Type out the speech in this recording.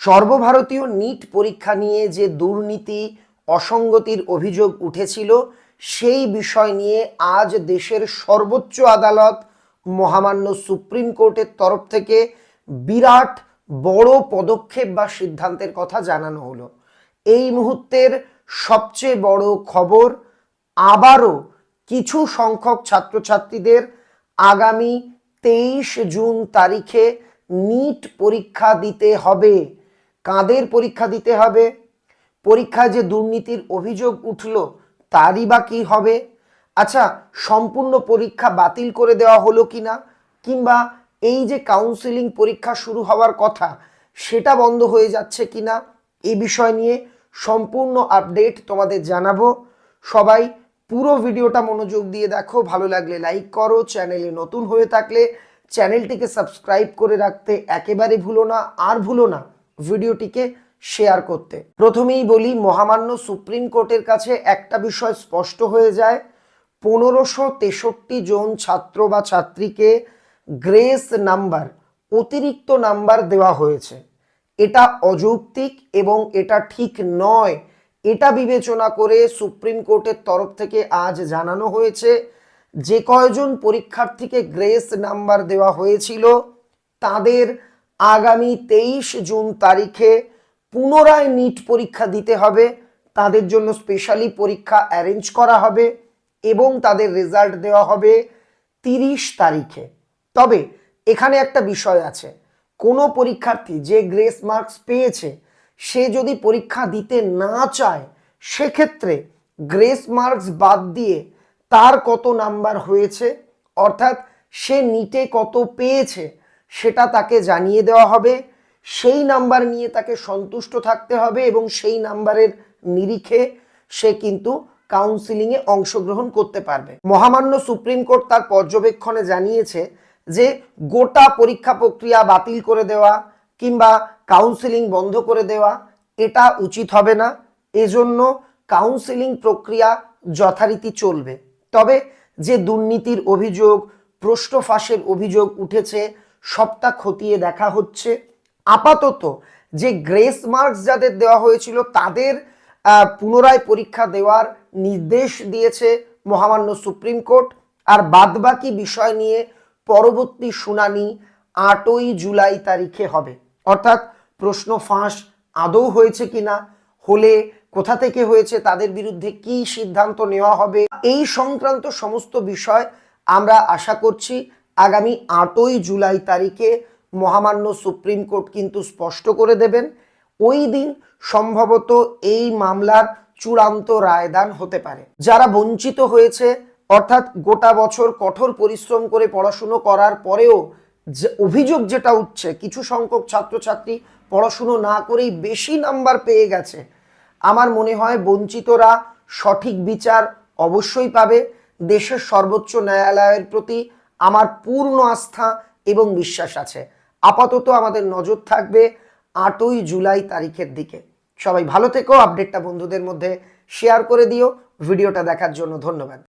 সর্বভারতীয় নিট পরীক্ষা নিয়ে যে দুর্নীতি, অসঙ্গতির অভিযোগ উঠেছিল, সেই বিষয় নিয়ে আজ দেশের সর্বোচ্চ আদালত মহামান্য সুপ্রিম কোর্টের তরফ থেকে বিরাট বড় পদক্ষেপ বা সিদ্ধান্তের কথা জানানো হলো। এই মুহূর্তের সবচেয়ে বড় খবর, আবারও কিছু সংখ্যক ছাত্রছাত্রীদের আগামী তেইশ জুন তারিখে নিট পরীক্ষা দিতে হবে। কাদের পরীক্ষা দিতে হবে? পরীক্ষায় যে দুর্নীতির অভিযোগ উঠল, তারই বা কি হবে? আচ্ছা সম্পূর্ণ পরীক্ষা বাতিল করে দেওয়া হলো কি না? কিংবা এই যে কাউন্সিলিং পরীক্ষা শুরু হওয়ার কথা, সেটা বন্ধ হয়ে যাচ্ছে কিনা এই বিষয় নিয়ে সম্পূর্ণ আপডেট তোমাদের জানাব। সবাই পুরো ভিডিওটা মনোযোগ দিয়ে দেখো, ভালো লাগলে লাইক করো, চ্যানেলে নতুন হয়ে থাকলে চ্যানেলটিকে সাবস্ক্রাইব করে রাখতে একেবারে ভুলো না, আর ভুলো না। ভিডিওটিকে শেয়ার করতে। প্রথমেই বলি, মহামান্য সুপ্রিম কোর্টের কাছে একটা বিষয় স্পষ্ট হয়ে যায়। পনেরোশো তেষট্টি জন ছাত্র বা ছাত্রীকে গ্রেস নাম্বার, অতিরিক্ত নাম্বার দেওয়া হয়েছে। এটা অযৌক্তিক এবং এটা ঠিক নয়। এটা বিবেচনা করে সুপ্রিম কোর্টের তরফ থেকে আজ জানানো হয়েছে, যে কয়জন পরীক্ষার্থীকে গ্রেস নাম্বার দেওয়া হয়েছিল, তাদের আগামী তেইশ জুন তারিখে পুনরায় নিট পরীক্ষা দিতে হবে। তাদের জন্য স্পেশালি পরীক্ষা অ্যারেঞ্জ করা হবে এবং তাদের রেজাল্ট দেওয়া হবে তিরিশ তারিখে। তবে এখানে একটা বিষয় আছে। কোনো পরীক্ষার্থী যে গ্রেস মার্কস পেয়েছে, সে যদি পরীক্ষা দিতে না চায়, সেক্ষেত্রে গ্রেস মার্কস বাদ দিয়ে তার কত নাম্বার হয়েছে, অর্থাৎ সে নিটে কত পেয়েছে সেটা তাকে জানিয়ে দেওয়া হবে। সেই নাম্বার নিয়ে তাকে সন্তুষ্ট থাকতে হবে এবং সেই নাম্বারের নিরিখে সে কিন্তু কাউন্সিলিংয়ে অংশগ্রহণ করতে পারবে। মহামান্য সুপ্রিম কোর্ট তার পর্যবেক্ষণে জানিয়েছে যে গোটা পরীক্ষা প্রক্রিয়া বাতিল করে দেওয়া কিংবা কাউন্সিলিং বন্ধ করে দেওয়া এটা উচিত হবে না। এজন্য কাউন্সিলিং প্রক্রিয়া যথারীতি চলবে। তবে যে দুর্নীতির অভিযোগ প্রশ্ন ফাঁসের অভিযোগ উঠেছে সবটা খতিয়ে দেখা হচ্ছে। আপাতত যে গ্রেস মার্কস যাদের দেওয়া হয়েছিল, তাদের পুনরায় পরীক্ষা দেওয়ার নির্দেশ দিয়েছে মহামান্য সুপ্রিম কোর্ট। আর বাদবাকি বিষয় নিয়ে পরবর্তী শুনানি আটই জুলাই তারিখে হবে। অর্থাৎ প্রশ্ন ফাঁস আদৌ হয়েছে কিনা, হলে কোথা থেকে হয়েছে, তাদের বিরুদ্ধে কি সিদ্ধান্ত নেওয়া হবে, এই সংক্রান্ত সমস্ত বিষয় আমরা আশা করছি আগামী আটই জুলাই তারিখে মহামান্য সুপ্রিম কোর্ট কিন্তু স্পষ্ট করে দেবেন। ওই দিন সম্ভবত এই মামলার চূড়ান্ত রায়দান হতে পারে। যারা বঞ্চিত হয়েছে, অর্থাৎ গোটা বছর কঠোর পরিশ্রম করে পড়াশুনো করার পরেও যে অভিযোগ যেটা উঠছে, কিছু সংখ্যক ছাত্রছাত্রী পড়াশুনো না করেই বেশি নাম্বার পেয়ে গেছে। আমার মনে হয় বঞ্চিতরা সঠিক বিচার অবশ্যই পাবে। দেশের সর্বোচ্চ ন্যায়ালয়ের প্রতি আমার পূর্ণ আস্থা এবং বিশ্বাস আছে। আপাতত আমাদের নজর থাকবে আটই জুলাই তারিখের দিকে। সবাই ভালো থেকো, আপডেটটা বন্ধুদের মধ্যে শেয়ার করে দিও। ভিডিওটা দেখার জন্য ধন্যবাদ।